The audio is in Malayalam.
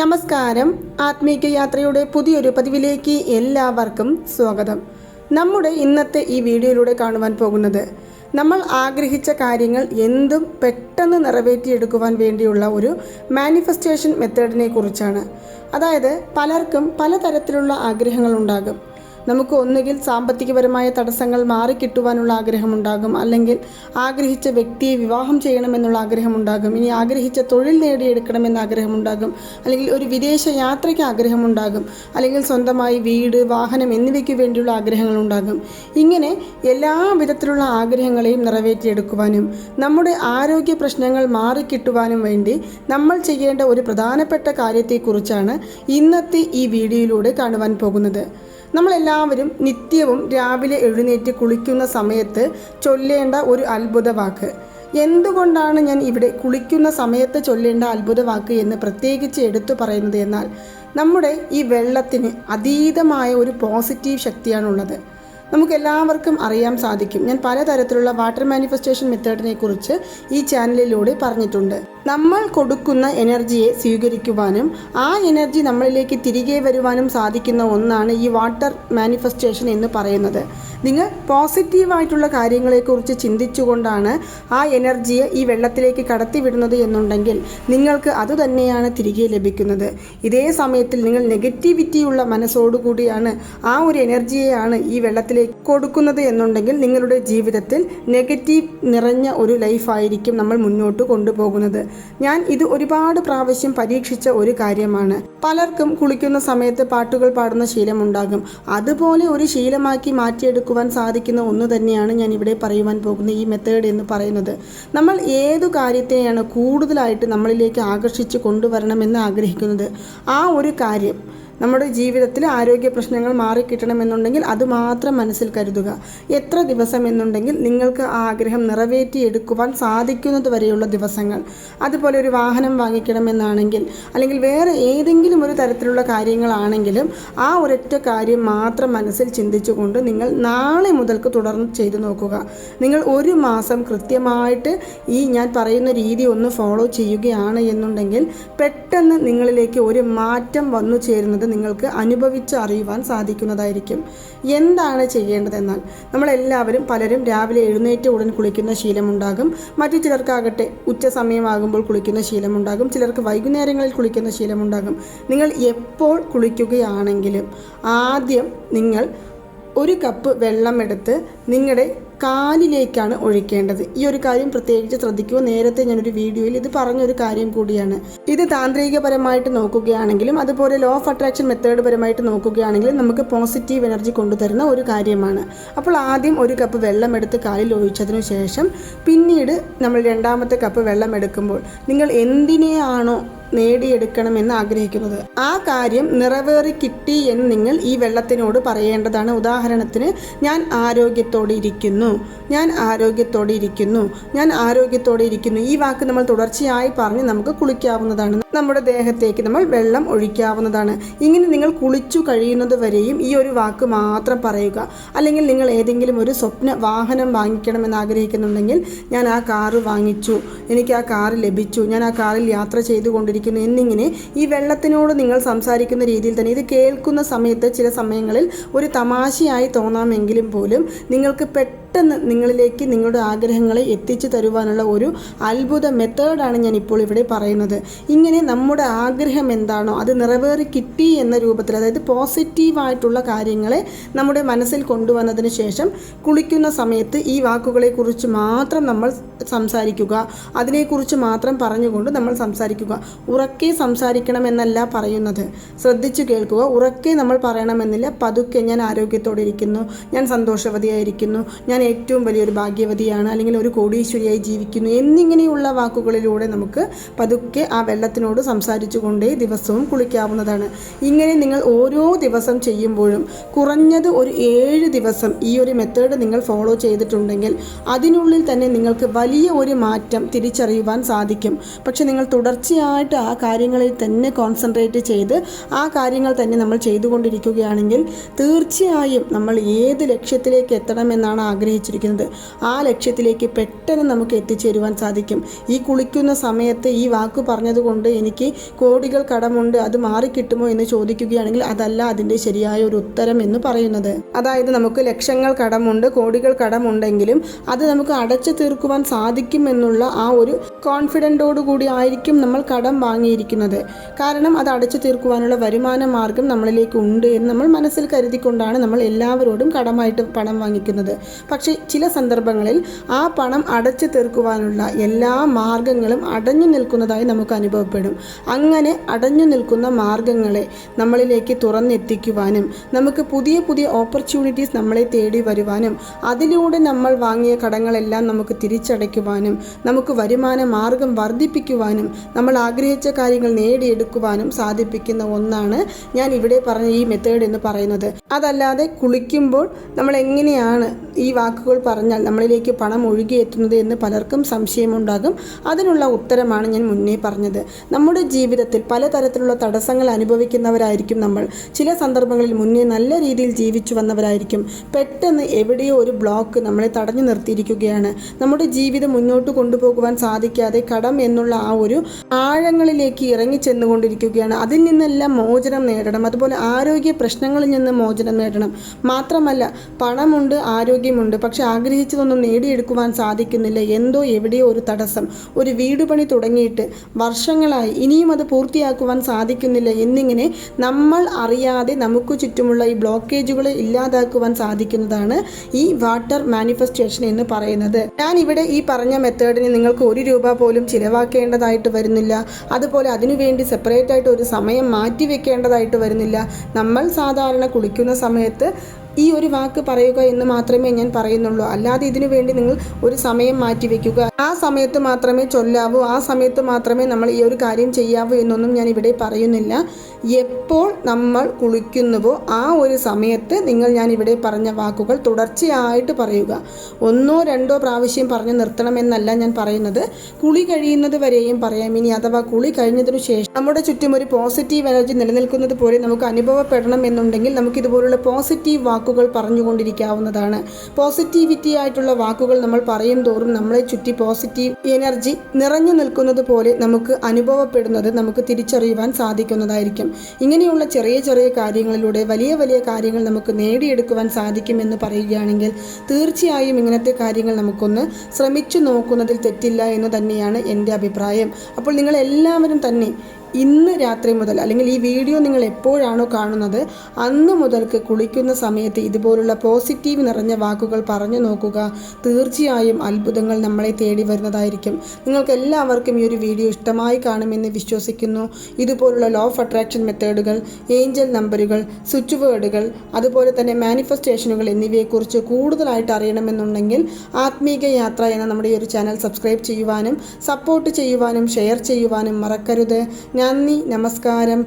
നമസ്കാരം. ആത്മീക യാത്രയുടെ പുതിയൊരു പതിവിലേക്ക് എല്ലാവർക്കും സ്വാഗതം. നമ്മുടെ ഇന്നത്തെ ഈ വീഡിയോയിലൂടെ കാണുവാൻ പോകുന്നത് നമ്മൾ ആഗ്രഹിച്ച കാര്യങ്ങൾ എന്തും പെട്ടെന്ന് നിറവേറ്റിയെടുക്കുവാൻ വേണ്ടിയുള്ള ഒരു മാനിഫെസ്റ്റേഷൻ മെത്തേഡിനെ കുറിച്ചാണ്. അതായത് പലർക്കും പലതരത്തിലുള്ള ആഗ്രഹങ്ങൾ ഉണ്ടാകും. നമുക്ക് ഒന്നുകിൽ സാമ്പത്തികപരമായ തടസ്സങ്ങൾ മാറിക്കിട്ടുവാനുള്ള ആഗ്രഹമുണ്ടാകും. അല്ലെങ്കിൽ ആഗ്രഹിച്ച വ്യക്തിയെ വിവാഹം ചെയ്യണമെന്നുള്ള ആഗ്രഹമുണ്ടാകും. ഇനി ആഗ്രഹിച്ച തൊഴിൽ നേടിയെടുക്കണമെന്ന ആഗ്രഹമുണ്ടാകും. അല്ലെങ്കിൽ ഒരു വിദേശ യാത്രയ്ക്ക് ആഗ്രഹമുണ്ടാകും. അല്ലെങ്കിൽ സ്വന്തമായി വീട് വാഹനം എന്നിവയ്ക്ക് വേണ്ടിയുള്ള ആഗ്രഹങ്ങൾ ഉണ്ടാകും ഇങ്ങനെ എല്ലാ വിധത്തിലുള്ള ആഗ്രഹങ്ങളെയും നിറവേറ്റിയെടുക്കുവാനും നമ്മുടെ ആരോഗ്യ പ്രശ്നങ്ങൾ മാറിക്കിട്ടുവാനും വേണ്ടി നമ്മൾ ചെയ്യേണ്ട ഒരു പ്രധാനപ്പെട്ട കാര്യത്തെക്കുറിച്ചാണ് ഇന്നത്തെ ഈ വീഡിയോയിലൂടെ കാണുവാൻ പോകുന്നത്. നമ്മളെല്ലാവരും നിത്യവും രാവിലെ എഴുന്നേറ്റ് കുളിക്കുന്ന സമയത്ത് ചൊല്ലേണ്ട ഒരു അത്ഭുത വാക്ക് എന്തുകൊണ്ടാണ് ഞാൻ ഇവിടെ കുളിക്കുന്ന സമയത്ത് ചൊല്ലേണ്ട അത്ഭുത വാക്ക് എന്ന് പ്രത്യേകിച്ച് എടുത്തു പറയുന്നത് എന്നാൽ നമ്മുടെ ഈ വെള്ളത്തിന് അതീതമായ ഒരു പോസിറ്റീവ് ശക്തിയാണുള്ളത്. നമുക്ക് എല്ലാവർക്കും അറിയാൻ സാധിക്കും. ഞാൻ പലതരത്തിലുള്ള വാട്ടർ മാനിഫെസ്റ്റേഷൻ മെത്തേഡിനെ കുറിച്ച് ഈ ചാനലിലൂടെ പറഞ്ഞിട്ടുണ്ട്. നമ്മൾ കൊടുക്കുന്ന എനർജിയെ സ്വീകരിക്കുവാനും ആ എനർജി നമ്മളിലേക്ക് തിരികെ വരുവാനും സാധിക്കുന്ന ഒന്നാണ് ഈ വാട്ടർ മാനിഫെസ്റ്റേഷൻ എന്ന് പറയുന്നത്. നിങ്ങൾ പോസിറ്റീവായിട്ടുള്ള കാര്യങ്ങളെക്കുറിച്ച് ചിന്തിച്ചുകൊണ്ടാണ് ആ എനർജിയെ ഈ വെള്ളത്തിലേക്ക് കടത്തിവിടുന്നത് എന്നുണ്ടെങ്കിൽ നിങ്ങൾക്ക് അതുതന്നെയാണ് തിരികെ ലഭിക്കുന്നത്. ഇതേ സമയത്തിൽ നിങ്ങൾ നെഗറ്റിവിറ്റിയുള്ള മനസ്സോടുകൂടിയാണ് ആ ഒരു എനർജിയെയാണ് ഈ വെള്ളത്തിലേക്ക് കൊടുക്കുന്നത് എന്നുണ്ടെങ്കിൽ നിങ്ങളുടെ ജീവിതത്തിൽ നെഗറ്റീവ് നിറഞ്ഞ ഒരു ലൈഫായിരിക്കും നമ്മൾ മുന്നോട്ട് കൊണ്ടുപോകുന്നത്. ഞാൻ ഇത് ഒരുപാട് പ്രാവശ്യം പരീക്ഷിച്ച ഒരു കാര്യമാണ്. പലർക്കും കുളിക്കുന്ന സമയത്ത് പാട്ടുകൾ പാടുന്ന ശീലമുണ്ടാകും അതുപോലെ ഒരു ശീലമാക്കി മാറ്റിയെടുക്കുവാൻ സാധിക്കുന്ന ഒന്ന് തന്നെയാണ് ഞാൻ ഇവിടെ പറയുവാൻ പോകുന്ന ഈ മെത്തേഡ് എന്ന് പറയുന്നത്. നമ്മൾ ഏതു കാര്യത്തെയാണ് കൂടുതലായിട്ട് നമ്മളിലേക്ക് ആകർഷിച്ച് കൊണ്ടുവരണമെന്ന് ആഗ്രഹിക്കുന്നത്? ആ ഒരു കാര്യം നമ്മുടെ ജീവിതത്തിൽ ആരോഗ്യ പ്രശ്നങ്ങൾ മാറിക്കിട്ടണമെന്നുണ്ടെങ്കിൽ അത് മാത്രം മനസ്സിൽ കരുതുക. എത്ര ദിവസം എന്നുണ്ടെങ്കിൽ നിങ്ങൾക്ക് ആ ആഗ്രഹം നിറവേറ്റിയെടുക്കുവാൻ സാധിക്കുന്നത് വരെയുള്ള ദിവസങ്ങൾ. അതുപോലെ ഒരു വാഹനം വാങ്ങിക്കണമെന്നാണെങ്കിൽ അല്ലെങ്കിൽ വേറെ ഏതെങ്കിലും ഒരു തരത്തിലുള്ള കാര്യങ്ങളാണെങ്കിലും ആ ഒരൊറ്റ കാര്യം മാത്രം മനസ്സിൽ ചിന്തിച്ചുകൊണ്ട് നിങ്ങൾ നാളെ മുതൽക്ക് തുടർന്ന് ചെയ്തു നോക്കുക. നിങ്ങൾ ഒരു മാസം കൃത്യമായിട്ട് ഈ ഞാൻ പറയുന്ന രീതി ഒന്ന് ഫോളോ ചെയ്യുകയാണ് എന്നുണ്ടെങ്കിൽ പെട്ടെന്ന് നിങ്ങളിലേക്ക് ഒരു മാറ്റം വന്നു ചേരുന്നത് നിങ്ങൾക്ക് അനുഭവിച്ച് അറിയുവാൻ സാധിക്കുന്നതായിരിക്കും. എന്താണ് ചെയ്യേണ്ടതെന്നാൽ നമ്മളെല്ലാവരും പലരും രാവിലെ എഴുന്നേറ്റ് ഉടൻ കുളിക്കുന്ന ശീലമുണ്ടാകും. മറ്റു ചിലർക്കാകട്ടെ ഉച്ച സമയമാകുമ്പോൾ കുളിക്കുന്ന ശീലമുണ്ടാകും. ചിലർക്ക് വൈകുന്നേരങ്ങളിൽ കുളിക്കുന്ന ശീലമുണ്ടാകും. നിങ്ങൾ എപ്പോൾ കുളിക്കുകയാണെങ്കിലും ആദ്യം നിങ്ങൾ ഒരു കപ്പ് വെള്ളമെടുത്ത് നിങ്ങളുടെ കാലിലേക്കാണ് ഒഴിക്കേണ്ടത്. ഈ ഒരു കാര്യം പ്രത്യേകിച്ച് ശ്രദ്ധിക്കുക നേരത്തെ ഞാനൊരു വീഡിയോയിൽ ഇത് പറഞ്ഞൊരു കാര്യം കൂടിയാണ്. ഇത് താന്ത്രികപരമായിട്ട് നോക്കുകയാണെങ്കിലും അതുപോലെ ലോ ഓഫ് അട്രാക്ഷൻ മെത്തേഡ് പരമായിട്ട് നോക്കുകയാണെങ്കിലും നമുക്ക് പോസിറ്റീവ് എനർജി കൊണ്ടുതരുന്ന ഒരു കാര്യമാണ്. അപ്പോൾ ആദ്യം ഒരു കപ്പ് വെള്ളം എടുത്ത് കാലിൽ ഒഴിച്ചതിനു ശേഷം പിന്നീട് നമ്മൾ രണ്ടാമത്തെ കപ്പ് വെള്ളം എടുക്കുമ്പോൾ നിങ്ങൾ എന്തിനെയാണോ നേടിയെടുക്കണമെന്ന് ആഗ്രഹിക്കുന്നത്. ആ കാര്യം നിറവേറി കിട്ടി എന്ന് നിങ്ങൾ ഈ വെള്ളത്തിനോട് പറയേണ്ടതാണ്. ഉദാഹരണത്തിന് ഞാൻ ആരോഗ്യത്തോടെ ഇരിക്കുന്നു. ഞാൻ ആരോഗ്യത്തോടെ ഇരിക്കുന്നു. ഞാൻ ആരോഗ്യത്തോടെ ഇരിക്കുന്നു. ഈ വാക്ക് നമ്മൾ തുടർച്ചയായി പറഞ്ഞ് നമുക്ക് കുളിക്കാവുന്നതാണ്. നമ്മുടെ ദേഹത്തേക്ക് നമ്മൾ വെള്ളം ഒഴിക്കാവുന്നതാണ്. ഇങ്ങനെ നിങ്ങൾ കുളിച്ചു കഴിയുന്നത് വരെയും ഈ ഒരു വാക്ക് മാത്രം പറയുക. അല്ലെങ്കിൽ നിങ്ങൾ ഏതെങ്കിലും ഒരു സ്വപ്ന വാഹനം വാങ്ങിക്കണമെന്ന് ആഗ്രഹിക്കുന്നുണ്ടെങ്കിൽ ഞാൻ ആ കാറ് വാങ്ങിച്ചു. എനിക്ക് ആ കാറ് ലഭിച്ചു. ഞാൻ ആ കാറിൽ യാത്ര ചെയ്തുകൊണ്ടിരിക്കുന്നു. എന്നിങ്ങനെ ഈ വെള്ളത്തിനോട് നിങ്ങൾ സംസാരിക്കുന്ന രീതിയിൽ തന്നെ ഇത് കേൾക്കുന്ന സമയത്ത് ചില സമയങ്ങളിൽ ഒരു തമാശയായി തോന്നാമെങ്കിലും പോലും നിങ്ങൾക്ക് പെട്ടെന്ന് നിങ്ങളിലേക്ക് നിങ്ങളുടെ ആഗ്രഹങ്ങളെ എത്തിച്ചു തരുവാനുള്ള ഒരു അത്ഭുത മെത്തേഡാണ് ഞാൻ ഇപ്പോൾ ഇവിടെ പറയുന്നത്. ഇങ്ങനെ നമ്മുടെ ആഗ്രഹം എന്താണോ അത് നിറവേറി കിട്ടി എന്ന രൂപത്തിൽ അതായത് പോസിറ്റീവായിട്ടുള്ള കാര്യങ്ങളെ നമ്മുടെ മനസ്സിൽ കൊണ്ടുവന്നതിന് ശേഷം കുളിക്കുന്ന സമയത്ത് ഈ വാക്കുകളെക്കുറിച്ച് മാത്രം നമ്മൾ സംസാരിക്കുക അതിനെക്കുറിച്ച് മാത്രം പറഞ്ഞുകൊണ്ട് നമ്മൾ സംസാരിക്കുക. ഉറക്കെ സംസാരിക്കണമെന്നല്ല പറയുന്നത്. ശ്രദ്ധിച്ചു കേൾക്കുക ഉറക്കെ നമ്മൾ പറയണമെന്നില്ല. പതുക്കെ ഞാൻ ആരോഗ്യത്തോടെ ഇരിക്കുന്നു. ഞാൻ സന്തോഷവതിയായിരിക്കുന്നു. ഞാൻ ഏറ്റവും വലിയൊരു ഭാഗ്യവതിയാണ് അല്ലെങ്കിൽ ഒരു കോടീശ്വരിയായി ജീവിക്കുന്നു എന്നിങ്ങനെയുള്ള വാക്കുകളിലൂടെ നമുക്ക് പതുക്കെ ആ വെള്ളത്തിനോട് സംസാരിച്ചു കൊണ്ടേ ദിവസവും കുളിക്കാവുന്നതാണ്. ഇങ്ങനെ നിങ്ങൾ ഓരോ ദിവസം ചെയ്യുമ്പോഴും കുറഞ്ഞത് ഒരു ഏഴ് ദിവസം ഈ ഒരു മെത്തേഡ് നിങ്ങൾ ഫോളോ ചെയ്തിട്ടുണ്ടെങ്കിൽ അതിനുള്ളിൽ തന്നെ നിങ്ങൾക്ക് വലിയ ഒരു മാറ്റം തിരിച്ചറിയുവാൻ സാധിക്കും. പക്ഷെ നിങ്ങൾ തുടർച്ചയായിട്ട് ആ കാര്യങ്ങളിൽ തന്നെ കോൺസെൻട്രേറ്റ് ചെയ്ത് ആ കാര്യങ്ങൾ തന്നെ നമ്മൾ ചെയ്തുകൊണ്ടിരിക്കുകയാണെങ്കിൽ തീർച്ചയായും നമ്മൾ ഏത് ലക്ഷ്യത്തിലേക്ക് എത്തണമെന്നാണ് ആഗ്രഹിക്കുന്നത്. ആഗ്രഹിച്ചിരിക്കുന്നത്. ആ ലക്ഷ്യത്തിലേക്ക് പെട്ടെന്ന് നമുക്ക് എത്തിച്ചേരുവാൻ സാധിക്കും. ഈ കുളിക്കുന്ന സമയത്ത് ഈ വാക്ക് പറഞ്ഞതുകൊണ്ട് എനിക്ക് കോടികൾ കടമുണ്ട്. അത് മാറിക്കിട്ടുമോ എന്ന് ചോദിക്കുകയാണെങ്കിൽ അതല്ല അതിന്റെ ശരിയായ ഒരു ഉത്തരം എന്ന് പറയുന്നത്. അതായത് നമുക്ക് ലക്ഷങ്ങൾ കടമുണ്ട് കോടികൾ കടമുണ്ടെങ്കിലും അത് നമുക്ക് അടച്ചു തീർക്കുവാൻ സാധിക്കും എന്നുള്ള ആ ഒരു കോൺഫിഡന്റോടു കൂടി ആയിരിക്കും നമ്മൾ കടം വാങ്ങിയിരിക്കുന്നത്. കാരണം അത് അടച്ചു തീർക്കുവാനുള്ള വരുമാന മാർഗം നമ്മളിലേക്ക് ഉണ്ട് എന്ന് നമ്മൾ മനസ്സിൽ കരുതിക്കൊണ്ടാണ് നമ്മൾ എല്ലാവരോടും കടമായിട്ട് പണം വാങ്ങിക്കുന്നത്. പക്ഷേ ചില സന്ദർഭങ്ങളിൽ ആ പണം അടച്ചു തീർക്കുവാനുള്ള എല്ലാ മാർഗങ്ങളും അടഞ്ഞു നിൽക്കുന്നതായി നമുക്ക് അനുഭവപ്പെടും. അങ്ങനെ അടഞ്ഞു നിൽക്കുന്ന മാർഗങ്ങളെ നമ്മളിലേക്ക് തുറന്നെത്തിക്കുവാനും നമുക്ക് പുതിയ പുതിയ ഓപ്പർച്യൂണിറ്റീസ് നമ്മളെ തേടി വരുവാനും അതിലൂടെ നമ്മൾ വാങ്ങിയ കടങ്ങളെല്ലാം നമുക്ക് തിരിച്ചടയ്ക്കുവാനും നമുക്ക് വരുമാന മാർഗം വർദ്ധിപ്പിക്കുവാനും നമ്മൾ ആഗ്രഹിച്ച കാര്യങ്ങൾ നേടിയെടുക്കുവാനും സാധിപ്പിക്കുന്ന ഒന്നാണ് ഞാൻ ഇവിടെ പറഞ്ഞ ഈ മെത്തേഡ് എന്ന് പറയുന്നത്. അതല്ലാതെ കുളിക്കുമ്പോൾ നമ്മൾ എങ്ങനെയാണ് ഈ വാക്കുകൾ പറഞ്ഞാൽ നമ്മളിലേക്ക് പണം ഒഴുകിയെത്തുന്നത് എന്ന് പലർക്കും സംശയമുണ്ടാകും. അതിനുള്ള ഉത്തരമാണ് ഞാൻ മുന്നേ പറഞ്ഞത്. നമ്മുടെ ജീവിതത്തിൽ പലതരത്തിലുള്ള തടസ്സങ്ങൾ അനുഭവിക്കുന്നവരായിരിക്കും നമ്മൾ. ചില സന്ദർഭങ്ങളിൽ മുന്നേ നല്ല രീതിയിൽ ജീവിച്ചു വന്നവരായിരിക്കും. പെട്ടെന്ന് എവിടെയോ ഒരു ബ്ലോക്ക് നമ്മളെ തടഞ്ഞു നിർത്തിയിരിക്കുകയാണ്. നമ്മുടെ ജീവിതം മുന്നോട്ട് കൊണ്ടുപോകുവാൻ സാധിക്കാതെ കടം എന്നുള്ള ആ ഒരു ആഴങ്ങളിലേക്ക് ഇറങ്ങി ചെന്നുകൊണ്ടിരിക്കുകയാണ്. അതിൽ നിന്നെല്ലാം മോചനം നേടണം. അതുപോലെ ആരോഗ്യ പ്രശ്നങ്ങളിൽ നിന്ന് മോചനം നേടണം. മാത്രമല്ല പണമുണ്ട് ആരോഗ്യമുണ്ട്. പക്ഷെ ആഗ്രഹിച്ചതൊന്നും നേടിയെടുക്കുവാൻ സാധിക്കുന്നില്ല. എന്തോ എവിടെയോ ഒരു തടസ്സം ഒരു വീട് പണി തുടങ്ങിയിട്ട് വർഷങ്ങളായി ഇനിയും അത് പൂർത്തിയാക്കുവാൻ സാധിക്കുന്നില്ല എന്നിങ്ങനെ നമ്മൾ അറിയാതെ നമുക്ക് ചുറ്റുമുള്ള ഈ ബ്ലോക്കേജുകളെ ഇല്ലാതാക്കുവാൻ സാധിക്കുന്നതാണ് ഈ വാട്ടർ മാനിഫെസ്റ്റേഷൻ എന്ന് പറയുന്നത്. ഞാൻ ഇവിടെ ഈ പറഞ്ഞ മെത്തേഡിന് നിങ്ങൾക്ക് ഒരു രൂപ പോലും ചിലവാക്കേണ്ടതായിട്ട് വരുന്നില്ല. അതുപോലെ അതിനുവേണ്ടി സെപ്പറേറ്റ് ആയിട്ട് ഒരു സമയം മാറ്റി വെക്കേണ്ടതായിട്ട് വരുന്നില്ല. നമ്മൾ സാധാരണ കുളിക്കുന്ന സമയത്ത് ഈ ഒരു വാക്ക് പറയുക എന്ന് മാത്രമേ ഞാൻ പറയുന്നുള്ളൂ. അല്ലാതെ ഇതിനു വേണ്ടി നിങ്ങൾ ഒരു സമയം മാറ്റി വെക്കുക. ആ സമയത്ത് മാത്രമേ ചൊല്ലാവൂ. ആ സമയത്ത് മാത്രമേ നമ്മൾ ഈ ഒരു കാര്യം ചെയ്യാവൂ എന്നൊന്നും ഞാൻ ഇവിടെ പറയുന്നില്ല. എപ്പോൾ നമ്മൾ കുളിക്കുന്നുവോ ആ ഒരു സമയത്ത് നിങ്ങൾ ഞാൻ ഇവിടെ പറഞ്ഞ വാക്കുകൾ തുടർച്ചയായിട്ട് പറയുക. ഒന്നോ രണ്ടോ പ്രാവശ്യം പറഞ്ഞു നിർത്തണമെന്നല്ല ഞാൻ പറയുന്നത്. കുളി കഴിയുന്നത് വരെയും പറയാം. ഇനി അഥവാ കുളി കഴിഞ്ഞതിനു ശേഷം നമ്മുടെ ചുറ്റും ഒരു പോസിറ്റീവ് എനർജി നിലനിൽക്കുന്നത് പോലെ നമുക്ക് അനുഭവപ്പെടണം എന്നുണ്ടെങ്കിൽ നമുക്കിതുപോലുള്ള പോസിറ്റീവ് പോസിറ്റീവ് വാക്കുകൾ പറഞ്ഞുകൊണ്ടിരിക്കാവുന്നതാണ്. പോസിറ്റിവിറ്റി ആയിട്ടുള്ള വാക്കുകൾ നമ്മൾ പറയും തോറും നമ്മളെ ചുറ്റി പോസിറ്റീവ് എനർജി നിറഞ്ഞു നിൽക്കുന്നത് പോലെ നമുക്ക് അനുഭവപ്പെടുന്നത് നമുക്ക് തിരിച്ചറിയുവാൻ സാധിക്കുന്നതായിരിക്കും. ഇങ്ങനെയുള്ള ചെറിയ ചെറിയ കാര്യങ്ങളിലൂടെ വലിയ വലിയ കാര്യങ്ങൾ നമുക്ക് നേടിയെടുക്കുവാൻ സാധിക്കുമെന്ന് പറയുകയാണെങ്കിൽ തീർച്ചയായും ഇങ്ങനത്തെ കാര്യങ്ങൾ നമുക്കൊന്ന് ശ്രമിച്ചു നോക്കുന്നതിൽ തെറ്റില്ല എന്ന് തന്നെയാണ് എന്റെ അഭിപ്രായം. അപ്പോൾ നിങ്ങൾ എല്ലാവരും തന്നെ ഇന്ന് രാത്രി മുതൽ അല്ലെങ്കിൽ ഈ വീഡിയോ നിങ്ങൾ എപ്പോഴാണോ കാണുന്നത് അന്ന് മുതൽക്ക് കുളിക്കുന്ന സമയത്ത് ഇതുപോലുള്ള പോസിറ്റീവ് നിറഞ്ഞ വാക്കുകൾ പറഞ്ഞു നോക്കുക. തീർച്ചയായും അത്ഭുതങ്ങൾ നമ്മളെ തേടി വരുന്നതായിരിക്കും. നിങ്ങൾക്ക് എല്ലാവർക്കും ഈ ഒരു വീഡിയോ ഇഷ്ടമായി കാണുമെന്ന് വിശ്വസിക്കുന്നു. ഇതുപോലുള്ള ലോ ഓഫ് അട്രാക്ഷൻ മെത്തേഡുകൾ ഏഞ്ചൽ നമ്പറുകൾ സ്വിച്ച് വേർഡുകൾ അതുപോലെ തന്നെ മാനിഫെസ്റ്റേഷനുകൾ എന്നിവയെക്കുറിച്ച് കൂടുതലായിട്ട് അറിയണമെന്നുണ്ടെങ്കിൽ ആത്മീക യാത്ര എന്ന നമ്മുടെ ഈ ഒരു ചാനൽ സബ്സ്ക്രൈബ് ചെയ്യുവാനും സപ്പോർട്ട് ചെയ്യുവാനും ഷെയർ ചെയ്യുവാനും മറക്കരുത്. നന്ദി നമസ്കാരം.